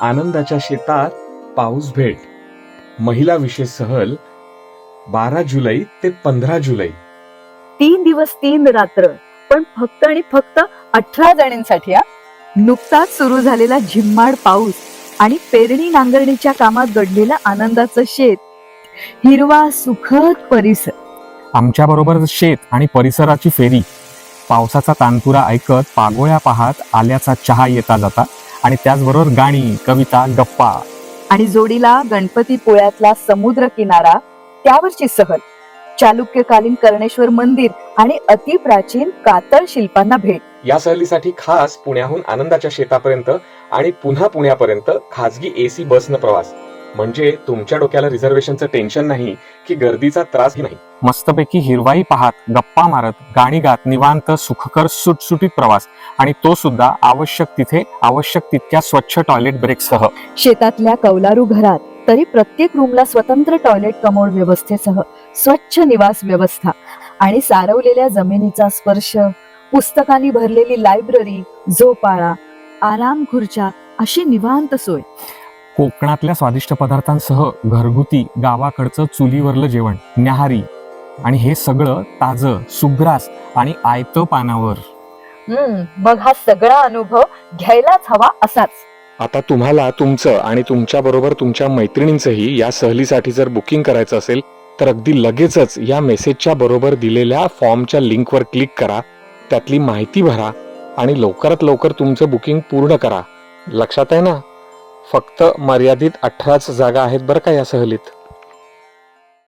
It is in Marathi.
आनंदाच्या शेतात पाऊस भेट. महिला विशेष सहल बारा जुलै ते पंधरा जुलै. तीन दिवस तीन रात्र. पण फक्त आणि फक्त अठरा जणांसाठी हा. नुकताच सुरू झालेला झिम्माड पाऊस आणि पेरणी नांगरणीच्या कामात घडलेलं आनंदाचं शेत. हिरवा सुखद परिसर. आमच्या बरोबर शेत आणि परिसराची फेरी. पावसाचा तानपुरा ऐकत पागोळ्या पाहात आल्याचा चहा येता जाता. आणि त्याचबरोबर गाणी कविता गप्पा. आणि जोडीला गणपतीपुळ्यातला समुद्र किनारा त्यावरची सहल. चालुक्यकालीन कर्णेश्वर मंदिर आणि अतिप्राचीन कातळ शिल्पांना भेट. या सहलीसाठी खास पुण्याहून आनंदाच्या शेतापर्यंत आणि पुन्हा पुण्यापर्यंत खासगी एसी बसनं प्रवास. म्हणजे तुमच्या डोक्याला रिझर्वेशनचं टेन्शन नाही की गर्दीचा त्रासही नाही. मस्तपैकी हिरवाई पाहात गप्पा मारत गाणी गात निवांत सुखकर सुटसुटीत प्रवास. आणि तो सुद्धा आवश्यक तिथे आवश्यक तितक्या स्वच्छ टॉयलेट ब्रेकसह शेतातल्या कौलारू घरात तरी प्रत्येक रूमला स्वतंत्र टॉयलेट कमोड व्यवस्थेसह स्वच्छ निवास व्यवस्था. आणि सारवलेल्या जमिनीचा स्पर्श पुस्तकांनी भरलेली लायब्ररी झोपाळा आराम खुर्च्या अशी निवांत सोय. कोकणातल्या स्वादिष्ट पदार्थांसह घरगुती गावाकडचं चुलीवरलं जेवण न्याहारी. आणि हे सगळं ताजं सुग्रास आणि आयतं पानावर. हम्म मग हा सगळा अनुभव घ्यायलाच हवा असाच. आता तुम्हाला तुमचं आणि तुमच्या बरोबर तुमच्या मैत्रिणींचंही या सहलीसाठी जर बुकिंग करायचं असेल तर अगदी लगेचच या मेसेजच्या बरोबर दिलेल्या फॉर्मच्या लिंकवर क्लिक करा त्यातली माहिती भरा आणि लवकरात लवकर तुमचं बुकिंग पूर्ण करा. लक्षात आहे ना? फक्त मर्यादित अठराच जागा आहेत बरं का या सहलीत?